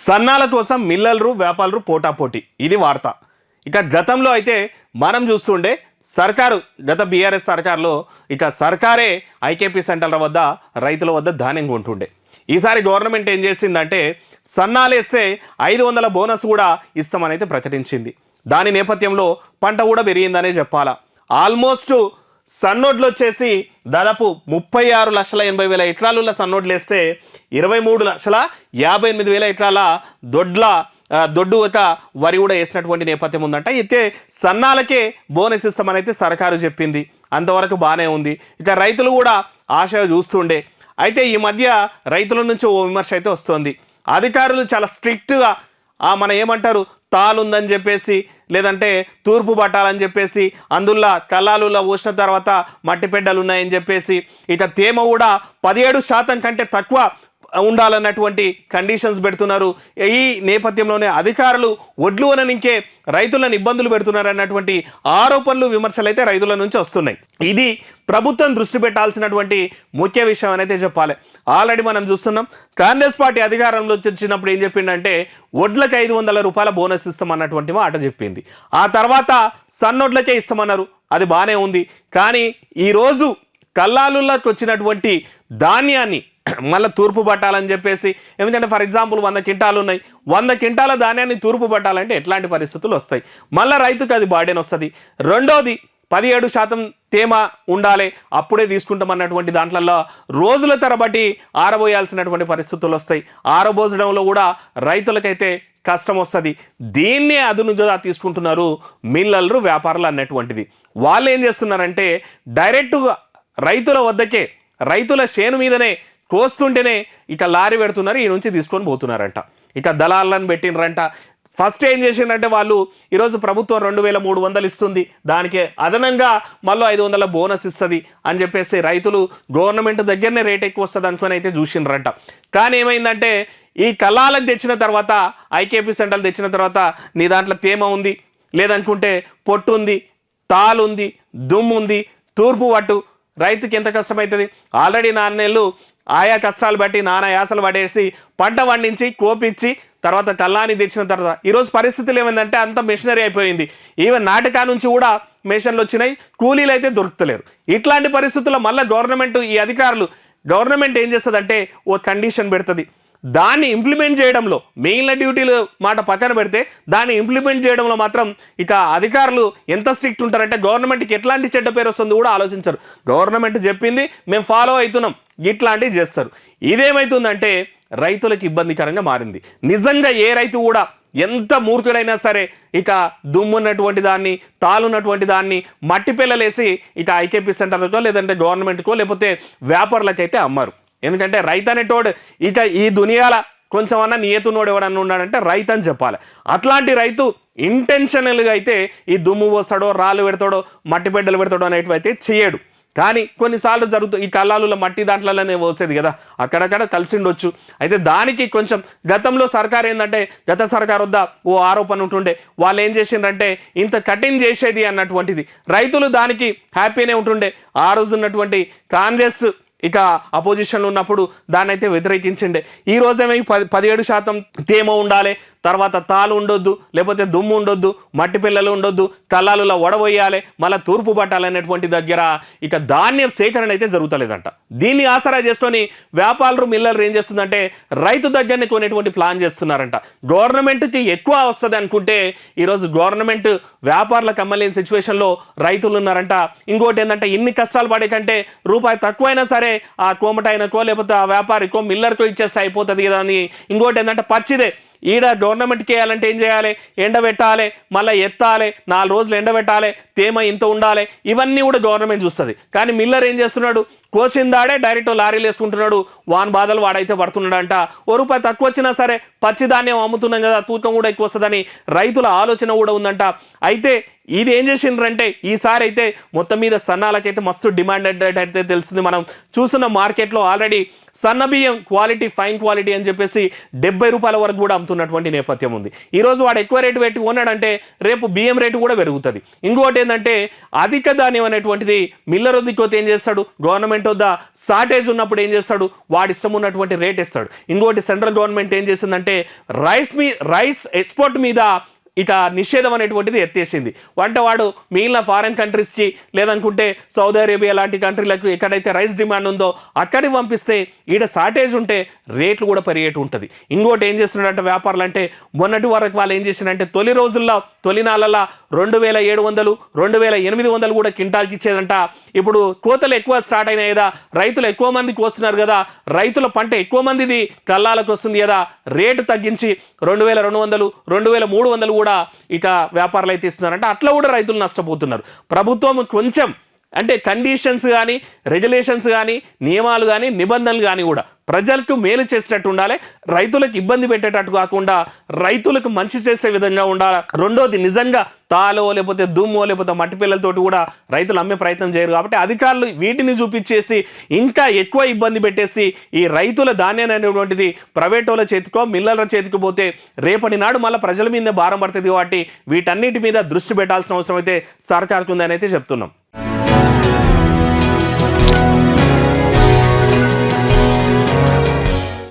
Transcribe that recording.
సన్నాల కోసం మిల్లర్లు వ్యాపారులు పోటాపోటీ. ఇది వార్త. ఇక గతంలో అయితే మనం చూస్తుండే సర్కారు గత బీఆర్ఎస్ సర్కారులో ఇక సర్కారే ఐకేపీ సెంటర్ల వద్ద రైతుల వద్ద ధాన్యం కొంటుండే. ఈసారి గవర్నమెంట్ ఏం చేసిందంటే సన్నాలేస్తే ఐదు వందల బోనస్ కూడా ఇస్తామని అయితే ప్రకటించింది. దాని నేపథ్యంలో పంట కూడా పెరిగిందనే చెప్పాలా. ఆల్మోస్ట్ సన్నోడ్లు వచ్చేసి దాదాపు ముప్పై ఆరు లక్షల ఎనభై వేల ఎకరాలున్న సన్నోడ్లు వేస్తే ఇరవై మూడు లక్షల యాభై ఎనిమిది వేల ఎకరాల దొడ్ల దొడ్డు ఒక వరి కూడా వేసినటువంటి నేపథ్యం ఉందంట. అయితే సన్నాలకే బోనస్ ఇస్తామని అయితే సర్కారు చెప్పింది. అంతవరకు బాగానే ఉంది. ఇక రైతులు కూడా ఆశ చూస్తుండే. అయితే ఈ మధ్య రైతుల నుంచి ఓ విమర్శ అయితే వస్తుంది. అధికారులు చాలా స్ట్రిక్ట్గా మన ఏమంటారు తాలుందని చెప్పేసి లేదంటే తూర్పు పట్టాలని చెప్పేసి అందులో కల్లాలులో పోసిన తర్వాత మట్టి పెడ్డలు ఉన్నాయని చెప్పేసి ఇక తేమ కూడా పదిహేడు శాతం కంటే తక్కువ ఉండాలన్నటువంటి కండిషన్స్ పెడుతున్నారు. ఈ నేపథ్యంలోనే అధికారులు ఒడ్లు అననికే రైతులను ఇబ్బందులు పెడుతున్నారు అన్నటువంటి ఆరోపణలు విమర్శలు అయితే రైతుల నుంచి వస్తున్నాయి. ఇది ప్రభుత్వం దృష్టి పెట్టాల్సినటువంటి ముఖ్య విషయం అనేది చెప్పాలి. ఆల్రెడీ మనం చూస్తున్నాం కాంగ్రెస్ పార్టీ అధికారంలో వచ్చినప్పుడు ఏం చెప్పిండంటే ఒడ్లకు ఐదు వందల రూపాయల బోనస్ ఇస్తామన్నటువంటి మాట చెప్పింది. ఆ తర్వాత సన్నొడ్లకే ఇస్తామన్నారు. అది బాగానే ఉంది. కానీ ఈరోజు కల్లాలుల్లోకి వచ్చినటువంటి ధాన్యాన్ని మళ్ళీ తూర్పు పట్టాలని చెప్పేసి ఎందుకంటే ఫర్ ఎగ్జాంపుల్ వంద కింటాలు ఉన్నాయి. వంద కింటాల ధాన్యాన్ని తూర్పు పట్టాలంటే ఎట్లాంటి పరిస్థితులు వస్తాయి? మళ్ళీ రైతుకు అది బాడెన్ వస్తుంది. రెండోది పదిహేడు శాతం తేమ ఉండాలి. అప్పుడే తీసుకుంటామన్నటువంటి దాంట్లలో రోజుల తరబట్టి ఆరబోయాల్సినటువంటి పరిస్థితులు వస్తాయి. ఆరబోసడంలో కూడా రైతులకైతే కష్టం వస్తుంది. దీన్నే అదునుగా తీసుకుంటున్నారు మిల్లర్లు వ్యాపారులు అన్నటువంటిది. వాళ్ళు ఏం చేస్తున్నారంటే డైరెక్ట్గా రైతుల వద్దకే రైతుల చేను మీదనే కోస్తుంటేనే ఇక లారీ పెడుతున్నారు ఈ నుంచి తీసుకొని పోతున్నారంట. ఇక దళాలను పెట్టినరంట. ఫస్ట్ ఏం చేసిండ్రంటే వాళ్ళు ఈరోజు ప్రభుత్వం రెండు వేల మూడు వందలు ఇస్తుంది దానికి అదనంగా మళ్ళీ ఐదు వందల బోనస్ ఇస్తుంది అని చెప్పేసి రైతులు గవర్నమెంట్ దగ్గరనే రేట్ ఎక్కువ వస్తుంది అనుకుని అయితే చూసిండ్రంట. కానీ ఏమైందంటే ఈ కళాలకు తెచ్చిన తర్వాత ఐకేపీ సెంటర్లు తెచ్చిన తర్వాత నీ దాంట్లో తేమ ఉంది లేదనుకుంటే పొట్టు ఉంది తాలు ఉంది దుమ్ము ఉంది తూర్పు పట్టు రైతుకి ఎంత కష్టమవుతుంది? ఆల్రెడీ నాన్నేళ్ళు ఆయా కష్టాలు బట్టి నానా యాసలు పడేసి పంట పండించి కోపించి తర్వాత తెల్లాని తెచ్చిన తర్వాత ఈరోజు పరిస్థితులు ఏమైందంటే అంత మిషనరీ అయిపోయింది. ఈవెన్ నాటకా నుంచి కూడా మిషన్లు వచ్చినాయి కూలీలు అయితే దొరుకుతలేరు. ఇట్లాంటి పరిస్థితుల్లో మళ్ళీ గవర్నమెంట్ ఈ అధికారులు గవర్నమెంట్ ఏం చేస్తుందంటే ఓ కండిషన్ పెడుతుంది. దాన్ని ఇంప్లిమెంట్ చేయడంలో మెయిన్ల డ్యూటీలు మాట పక్కన పెడితే దాన్ని ఇంప్లిమెంట్ చేయడంలో మాత్రం ఇక అధికారులు ఎంత స్ట్రిక్ట్ ఉంటారంటే గవర్నమెంట్కి ఎట్లాంటి చెడ్డ పేరు వస్తుంది కూడా ఆలోచించరు. గవర్నమెంట్ చెప్పింది మేము ఫాలో అవుతున్నాం. ఇట్లాంటివి చేస్తారు. ఇదేమవుతుందంటే రైతులకు ఇబ్బందికరంగా మారింది. నిజంగా ఏ రైతు కూడా ఎంత మూర్ఖుడైనా సరే ఇక దుమ్మున్నటువంటి దాన్ని తాలున్నటువంటి దాన్ని మట్టి పిల్లలేసి ఇక ఐకేపీ సెంటర్లకో లేదంటే గవర్నమెంట్కో లేకపోతే వ్యాపారులకైతే అమ్మారు. ఎందుకంటే రైతు అనేటోడు ఇక ఈ దునియాల కొంచెం అన్న నియతునోడు ఎవడన్నా ఉన్నాడంటే రైతు అని చెప్పాలి. అట్లాంటి రైతు ఇంటెన్షనల్గా అయితే ఈ దుమ్ము పోస్తాడో రాళ్ళు పెడతాడో మట్టి బిడ్డలు పెడతాడో అనేటివి అయితే చేయడు. కానీ కొన్నిసార్లు జరుగుతూ ఈ కళ్ళాలుల మట్టి దాంట్లలోనే పోసేది కదా. అక్కడక్కడ కలిసి ఉండొచ్చు అయితే దానికి కొంచెం గతంలో సర్కార్ ఏంటంటే గత సర్కార్ వద్ద ఓ ఆరోపణ ఉంటుండే. వాళ్ళు ఏం చేసిండ్రంటే ఇంత కఠిన్ చేసేది అన్నటువంటిది. రైతులు దానికి హ్యాపీనే ఉంటుండే. ఆ రోజు ఉన్నటువంటి కాంగ్రెస్ ఇక అపోజిషన్లో ఉన్నప్పుడు దాన్ని అయితే వ్యతిరేకించిండే. ఈ రోజేమో పది పదిహేడు శాతం తేమ ఉండాలి తర్వాత తాలు ఉండొద్దు లేకపోతే దుమ్ము ఉండొద్దు మట్టి పిల్లలు ఉండొద్దు కళ్ళాలులా వడబోయాలి మళ్ళీ తూర్పు పట్టాలనేటువంటి దగ్గర ఇక ధాన్యం సేకరణ అయితే జరుగుతలేదంట. దీన్ని ఆసరా చేసుకొని వ్యాపారులు మిల్లర్లు ఏం చేస్తుందంటే రైతు దగ్గరనే కొనేటువంటి ప్లాన్ చేస్తున్నారంట. గవర్నమెంట్కి ఎక్కువ వస్తుంది అనుకుంటే ఈరోజు గవర్నమెంట్ వ్యాపారులకు అమ్మలేని సిచ్యువేషన్లో రైతులు ఉన్నారంట. ఇంకోటి ఏంటంటే ఇన్ని కష్టాలు పడే కంటే రూపాయి తక్కువైనా సరే ఆ కోమటైనకో లేకపోతే ఆ వ్యాపారికో మిల్లర్కో ఇచ్చేస్తే అయిపోతుంది కదా అని. ఇంకోటి ఏంటంటే పచ్చిదే ఈడ గవర్నమెంట్కి వేయాలంటే ఏం చేయాలి? ఎండబెట్టాలి మళ్ళీ ఎత్తాలి నాలుగు రోజులు ఎండబెట్టాలి తేమ ఇంత ఉండాలి ఇవన్నీ కూడా గవర్నమెంట్ చూస్తుంది. కానీ మిల్లర్ ఏం చేస్తున్నాడు? కోసిందాడే డైరెక్ట్ లారీలు వేసుకుంటున్నాడు. వాన్ బాధలు వాడైతే పడుతున్నాడంట. ఓ రూపాయి తక్కువ వచ్చినా సరే పచ్చి ధాన్యం అమ్ముతున్నాం కదా తూకం కూడా ఎక్కువ వస్తుందని రైతుల ఆలోచన కూడా ఉందంట. అయితే ఇది ఏం చేసిండ్రంటే ఈసారి అయితే మొత్తం మీద సన్నాలకైతే మస్తు డిమాండ్ అయితే తెలుస్తుంది. మనం చూస్తున్న మార్కెట్లో ఆల్రెడీ సన్న బియ్యం క్వాలిటీ ఫైన్ క్వాలిటీ అని చెప్పేసి డెబ్బై రూపాయల వరకు కూడా అమ్ముతున్నటువంటి నేపథ్యం ఉంది. ఈరోజు వాడు ఎక్కువ రేటు పెట్టి కొన్నాడంటే రేపు బియ్యం రేటు కూడా పెరుగుతుంది. ఇంకోటి ఏంటంటే అధిక ధాన్యం అనేటువంటిది మిల్లర్ వద్దకు ఏం చేస్తాడు? గవర్నమెంట్ వద్ద షార్టేజ్ ఉన్నప్పుడు ఏం చేస్తాడు? వాడి ఇష్టం ఉన్నటువంటి రేట్ ఇస్తాడు. ఇంకోటి సెంట్రల్ గవర్నమెంట్ ఏం చేసిందంటే రైస్ మీ రైస్ ఎక్స్పోర్ట్ మీద ఇక నిషేధం అనేటువంటిది ఎత్తేసింది. వంట వాడు మిగిలిన ఫారెన్ కంట్రీస్కి లేదనుకుంటే సౌదీ అరేబియా లాంటి కంట్రీలకు ఎక్కడైతే రైస్ డిమాండ్ ఉందో అక్కడికి పంపిస్తే ఈడ షార్టేజ్ ఉంటే రేట్లు కూడా పెరిగేటు ఉంటుంది. ఇంకోటి ఏం చేస్తున్నాడంటే వ్యాపారులు అంటే మొన్నటి వరకు వాళ్ళు ఏం చేసినారంటే తొలి రోజుల్లో తొలి నాళ్ళ రెండు వేల ఏడు వందలు రెండు వేల ఎనిమిది వందలు కూడా కింటాల్కి ఇచ్చేదంట. ఇప్పుడు కోతలు ఎక్కువ స్టార్ట్ అయినాయి కదా రైతులు ఎక్కువ మందికి వస్తున్నారు కదా రైతుల పంట ఎక్కువ మందిది కల్లాలకు వస్తుంది కదా రేటు తగ్గించి రెండు వేల రెండు వందలు రెండు వేల మూడు వందలు కూడా ఇక వ్యాపారులు అయితే ఇస్తున్నారంటే అట్లా కూడా రైతులు నష్టపోతున్నారు. ప్రభుత్వం కొంచెం అంటే కండిషన్స్ కానీ రెగ్యులేషన్స్ కానీ నియమాలు కానీ నిబంధనలు కానీ కూడా ప్రజలకు మేలు చేసేటట్టు ఉండాలి. రైతులకు ఇబ్బంది పెట్టేటట్టు కాకుండా రైతులకు మంచి చేసే విధంగా ఉండాలి. రెండోది నిజంగా తాలో లేకపోతే దుమ్మో లేకపోతే మట్టి పిల్లలతోటి కూడా రైతులు అమ్మే ప్రయత్నం చేయరు కాబట్టి అధికారులు వీటిని చూపించేసి ఇంకా ఎక్కువ ఇబ్బంది పెట్టేసి ఈ రైతుల ధాన్యం అనేటువంటిది ప్రైవేట్ వాళ్ళ చేతికో మిల్లల చేతికి పోతే రేపటి నాడు మళ్ళీ ప్రజల మీద భారం పడుతుంది కాబట్టి వీటన్నిటి మీద దృష్టి పెట్టాల్సిన అవసరం అయితే సర్కార్కు ఉందని అయితే చెప్తున్నాం.